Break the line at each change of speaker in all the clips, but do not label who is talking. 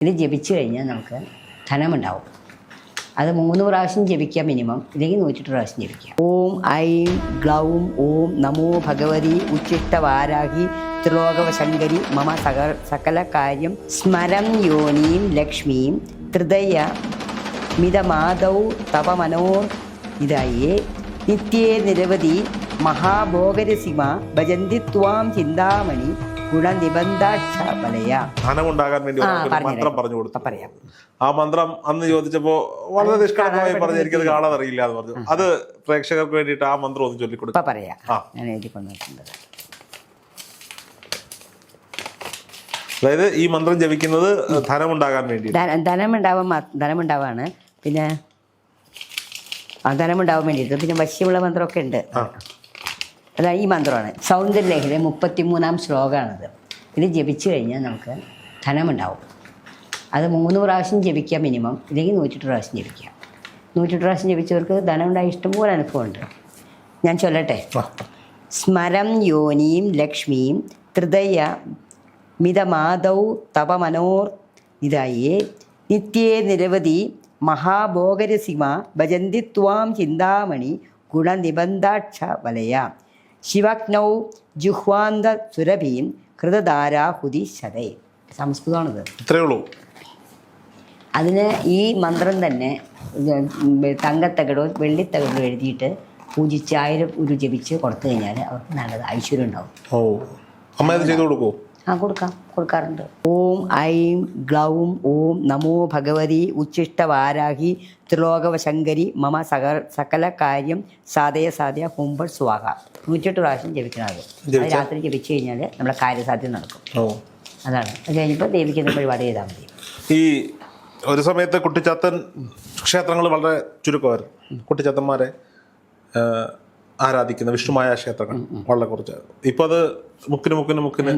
ഇത് ജപിച്ചു കഴിഞ്ഞാൽ നമുക്ക് ധനമുണ്ടാവും. അത് മൂന്ന് പ്രാവശ്യം ജപിക്കാം മിനിമം. ഇല്ലെങ്കിൽ നൂറ്റെട്ട് പ്രാവശ്യം ജപിക്കാം. ഓം ഐം ഗ്ലൗം ഓം നമോ ഭഗവതി ഉച്ചിഷ്ട വാരാഹി ത്രിലോകവശങ്കരി മമ സക സകല കാര്യം സ്മരം യോനീം ലക്ഷ്മീം ത്രിതയ മിതമാതൗ തവ മനോർ ഇതായേ. നിത്യേ നിരവധി മഹാഭോഗരസിമ ഭജന്തി ത്വാം ചിന്താമണി ഗുണനിബന്ധാക്ഷ വലയ
ധനമുണ്ടാകാൻ വേണ്ടി. മന്ത്രം പറഞ്ഞു കൊടുത്തു.
പറയാം.
ആ മന്ത്രം അന്ന് ചോദിച്ചപ്പോ വളരെ നിഷ്കളങ്കമായി പറഞ്ഞു എനിക്കത് കാണാൻ അറിയില്ല എന്ന് പറഞ്ഞു. അത് പ്രേക്ഷകർക്ക് വേണ്ടിയിട്ട് ആ മന്ത്രം ഒന്ന് ചൊല്ലിക്കൊടുത്തു.
ഇപ്പം പറയാം. ഞാൻ എഴുതി കൊണ്ടുവന്നിട്ടുണ്ട്
അതായത് ഈ മന്ത്രം ജപിക്കുന്നത് ധനമുണ്ടാകാൻ വേണ്ടി
ധന ധനമുണ്ടാവാൻ മാ- ധനമുണ്ടാവാണ്. പിന്നെ ആ ധനമുണ്ടാവാൻ വേണ്ടിയിട്ട്. പിന്നെ വശ്യമുള്ള മന്ത്രമൊക്കെ ഉണ്ട്. അതാ ഈ മന്ത്രമാണ്. സൗന്ദര്യലേഖയിലെ മുപ്പത്തിമൂന്നാം ശ്ലോകമാണിത്. ഇത് ജപിച്ചു കഴിഞ്ഞാൽ നമുക്ക് ധനമുണ്ടാവും. അത് മൂന്ന് പ്രാവശ്യം ജപിക്കാം മിനിമം. ഇല്ലെങ്കിൽ നൂറ്റെട്ട് പ്രാവശ്യം ജപിക്കാം നൂറ്റെട്ട് പ്രാവശ്യം ജപിച്ചവർക്ക് ധനം ഉണ്ടായ ഇഷ്ടംപോലെ അനുഭവമുണ്ട്. ഞാൻ ചൊല്ലട്ടെ? സ്മരം യോനിയും ലക്ഷ്മിയും ത്രിതയ മിതമാതൗ തപമനോർ ഇതായേ. നിത്യേ നിരവധി മഹാഭോഗരസിമ ഭജന്തി ത്വാം ചിന്താമണി ഗുണനിബന്ധാക്ഷ വലയ. ശിവഗ്നൗ ജുഹ്വാന്ത സുരഭീം ഹൃദധാരാഹുതി ശതേ. സംസ്കൃതമാണിത്.
ഇത്രയേ ഉള്ളൂ.
അതിന് ഈ മന്ത്രം തന്നെ തങ്കത്തകടോ വെള്ളിത്തകടോ എഴുതിയിട്ട് പൂജിച്ച് ആയിരം ഉരു ജപിച്ച് കൊടുത്തു കഴിഞ്ഞാൽ അവർക്ക് നല്ലത് ഐശ്വര്യം ഉണ്ടാവും.
ഓ. അമ്മ ചെയ്തു കൊടുക്കൂ
ആ കൊടുക്കാം. കൊടുക്കാറുണ്ട്. ഓം ഐം ഗ്ലൗം ഓം നമോ ഭഗവതി ഉച്ഛിഷ്ടവാരാഹി ത്രിലോകവശങ്കരി മമ സക സകല കാര്യം സാധയ സാധയ ഹുംബൾ സ്വാഹ. നൂറ്റെട്ട് പ്രാവശ്യം ജപിക്കണത്. അത് രാത്രി ജപിച്ചു കഴിഞ്ഞാൽ നമ്മുടെ കാര്യസാധ്യം നടക്കും.
ഓ.
അതാണ്. അത് കഴിഞ്ഞപ്പോൾ ദേവിക്ക് പരിപാടി ചെയ്താൽ മതി.
ഈ ഒരു സമയത്ത് കുട്ടിച്ചാത്തൻ ക്ഷേത്രങ്ങൾ വളരെ ചുരുക്കമായിരുന്നു. കുട്ടിച്ചാത്തന്മാരെ ആരാധിക്കുന്ന വിഷ്ണുമായ ക്ഷേത്രങ്ങൾ. വളരെ കുറച്ച്. ഇപ്പൊ അത് മുക്കിന് മുക്കിന് മുക്കിന്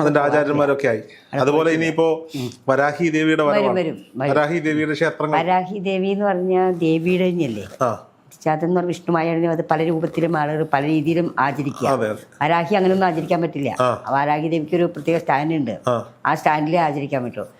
അതിന്റെ ആചാര്യന്മാരൊക്കെ ആയി. അതുപോലെ ഇനിയിപ്പോ വരാഹി ദേവിയുടെ
വരും, വരും.
വരാഹി ദേവിയുടെ ക്ഷേത്രങ്ങൾ.
വരാഹി ദേവി എന്ന് പറഞ്ഞ ദേവിയുടെ തന്നെയല്ലേ?
ആ.
ചാത്തെന്ന് പറഞ്ഞ വിഷ്ണുമായ അത് പല രൂപത്തിലും ആളുകൾ പല രീതിയിലും ആചരിക്കുക. വരാഹി അങ്ങനെയൊന്നും ആചരിക്കാൻ പറ്റില്ല. വരാഹി ദേവിക്ക് ഒരു പ്രത്യേക സ്റ്റാൻഡ് ഉണ്ട്
ആ.
ആ സ്റ്റാൻഡിലേ ആചരിക്കാൻ പറ്റുള്ളൂ.